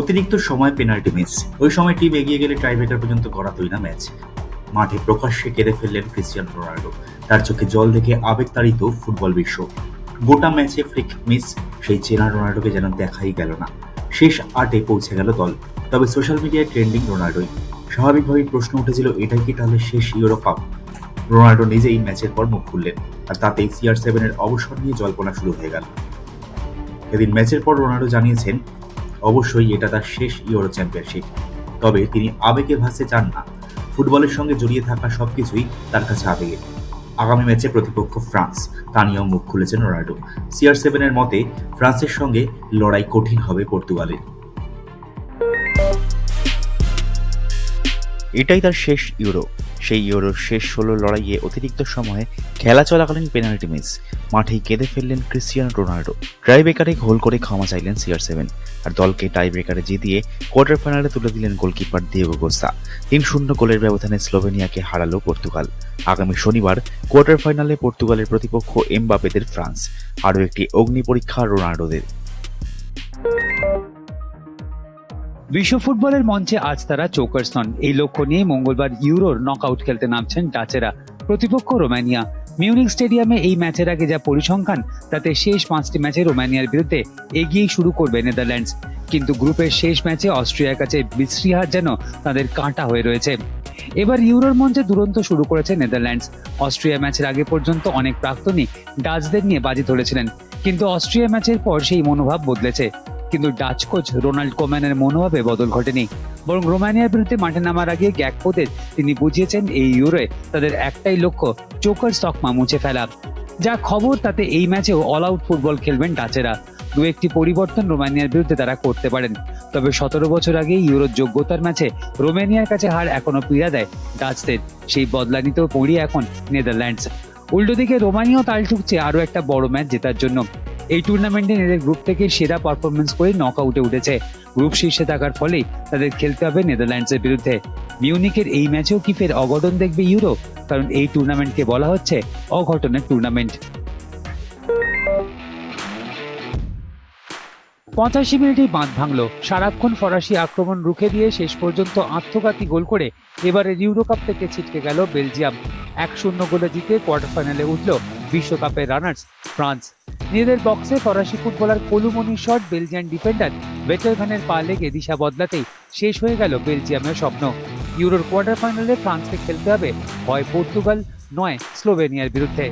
অতিরিক্ত সময় penalty miss ওই সময় টিম এগিয়ে গেলে টাইব্রেকার পর্যন্ত গড়াতই না ম্যাচ মাঠে প্রকাশ্যে কেঁদে ফেললেন ক্রিস্টিয়ানো রোনাল্ডো তার চোখে জল দেখে আবেগতাড়িত ফুটবল বিশ্ব। গোটা ম্যাচে ফ্লিক মিস সেই চেনা রোনাল্ডোকে যেন দেখাই গেল না। শেষ আটে পৌঁছে গেল দল। তবে সোশ্যাল মিডিয়ায় ট্রেন্ডিং রোনাল্ডোই স্বাভাবিকভাবেই প্রশ্ন উঠেছিল, এটাই কি তাহলে শেষ ইউরো কাপ রোনাল্ডো নিজেই ম্যাচের পর মুখ খুললেন। আর তাতেই সিআর সেভেনের অবসর নিয়ে জল্পনা শুরু হয়ে গেল। এদিন ম্যাচের পর রোনাল্ডো জানিয়েছেন অবশ্যই এটা তার শেষ ইউরো চ্যাম্পিয়নশিপ তবে তিনি আবেগে ভাসতে চান না। ফুটবলের সঙ্গে জড়িয়ে থাকা সবকিছুই তার কাছে আবেগে। আগামী ম্যাচে প্রতিপক্ষ ফ্রান্স, তা নিয়েও মুখ খুলেছেন রোনাল্ডো। সিআর সেভেনের মতে, ফ্রান্সের সঙ্গে লড়াই কঠিন হবে পর্তুগালের। এটাই তার শেষ ইউরো সেই ইউরোর শেষ ষোলো লড়াইয়ে অতিরিক্ত সময়ে খেলা চলাকালীন পেনাল্টি মিস। মাঠেই কেঁদে ফেললেন ক্রিস্টিয়ানো রোনাল্ডো। টাইব্রেকারে গোল করে ক্ষমা চাইলেন সিআর সেভেন। আর দলকে টাইব্রেকারে জিতিয়ে কোয়ার্টার ফাইনালে তুলে দিলেন গোলকিপার দিয়েগো গোস্তা তিন শূন্য গোলের ব্যবধানে স্লোভেনিয়াকে হারালো পর্তুগাল। আগামী শনিবার কোয়ার্টার ফাইনালে পর্তুগালের প্রতিপক্ষ এমবাপেদের ফ্রান্স। আরও একটি অগ্নি পরীক্ষা রোনাল্ডোদের। বিশ্ব ফুটবলের মঞ্চে আজ তারা চোকার্স নন। এই লক্ষ্য নিয়ে মঙ্গলবার ইউরোর নকআউট খেলতে নামছেন ডাচেরা, প্রতিপক্ষ রোমানিয়া। মিউনিক স্টেডিয়ামে এই ম্যাচের আগে যা পরিসংখ্যান, তাতে শেষ পাঁচটি ম্যাচে রোমানিয়ার বিরুদ্ধে এগিয়েই শুরু করবে নেদারল্যান্ডস। কিন্তু গ্রুপের শেষ ম্যাচে অস্ট্রিয়ার কাছে বিশ্রী হার যেন তাদের কাঁটা হয়ে রয়েছে। এবার ইউরোর মঞ্চে দুরন্ত শুরু করেছে নেদারল্যান্ডস। অস্ট্রিয়া ম্যাচের আগে পর্যন্ত অনেক প্রাক্তনী ডাচদের নিয়ে বাজি ধরেছিলেন। কিন্তু অস্ট্রিয়া ম্যাচের পর সেই মনোভাব বদলেছে। কিন্তু ডাচ কোচ রোনাল্ড কোম্যানের মনোভাবে বদল ঘটেনি। বরং রোমানিয়ার বিরুদ্ধে মাঠে নামার আগে গ্যাকপোদের তিনি বুঝিয়েছেন এই ইউরোয় তাদের একটাই লক্ষ্য চোকার তকমা মুছে ফেলা। যা খবর, তাতে এই ম্যাচেও অল আউট ফুটবল খেলবেন ডাচেরা। দু একটি পরিবর্তন রোমানিয়ার বিরুদ্ধে তারা করতে পারেন। তবে সতেরো বছর আগে ইউরোর যোগ্যতার ম্যাচে রোমানিয়ার কাছে হার এখনও পীড়া দেয় ডাচদের। সেই বদলা নিতেও পড়ি এখন নেদারল্যান্ডস। উল্টো দিকে রোমানিয়াও তাল ঠুকছে আরও একটা বড় ম্যাচ জেতার জন্য। এই টুর্নামেন্টে নিজেদের গ্রুপ থেকে সেরা পারফরমেন্স করে নক আউটে উঠেছে। গ্রুপ শীর্ষে থাকার ফলেই তাদের খেলতে হবে নেদারল্যান্ডসের বিরুদ্ধে। মিউনিকের এই ম্যাচেও কি ফের অঘটন দেখবে ইউরো? কারণ এই টুর্নামেন্টকে বলা হচ্ছে অঘটনের টুর্নামেন্ট পঁচাশি মিনিটেই বাঁধ ভাঙলো। সারাক্ষণ ফরাসি আক্রমণ রুখে দিয়ে শেষ পর্যন্ত আত্মঘাতী গোল করে এবারে ইউরো কাপ থেকে ছিটকে গেল বেলজিয়াম। এক শূন্য গোলে জিতে কোয়ার্টার ফাইনালে উঠল বিশ্বকাপের রানার্স ফ্রান্স। নিজেদের বক্সে ফরাসি ফুটবলার কলুমনির শট বেলজিয়ান ডিফেন্ডার বেটারভানের পা লেগে দিশা বদলাতেই শেষ হয়ে গেল বেলজিয়ামের স্বপ্ন। ইউরোর কোয়ার্টার ফাইনালে ফ্রান্সকে খেলতে হবে হয় পর্তুগাল নয়, স্লোভেনিয়ার বিরুদ্ধে।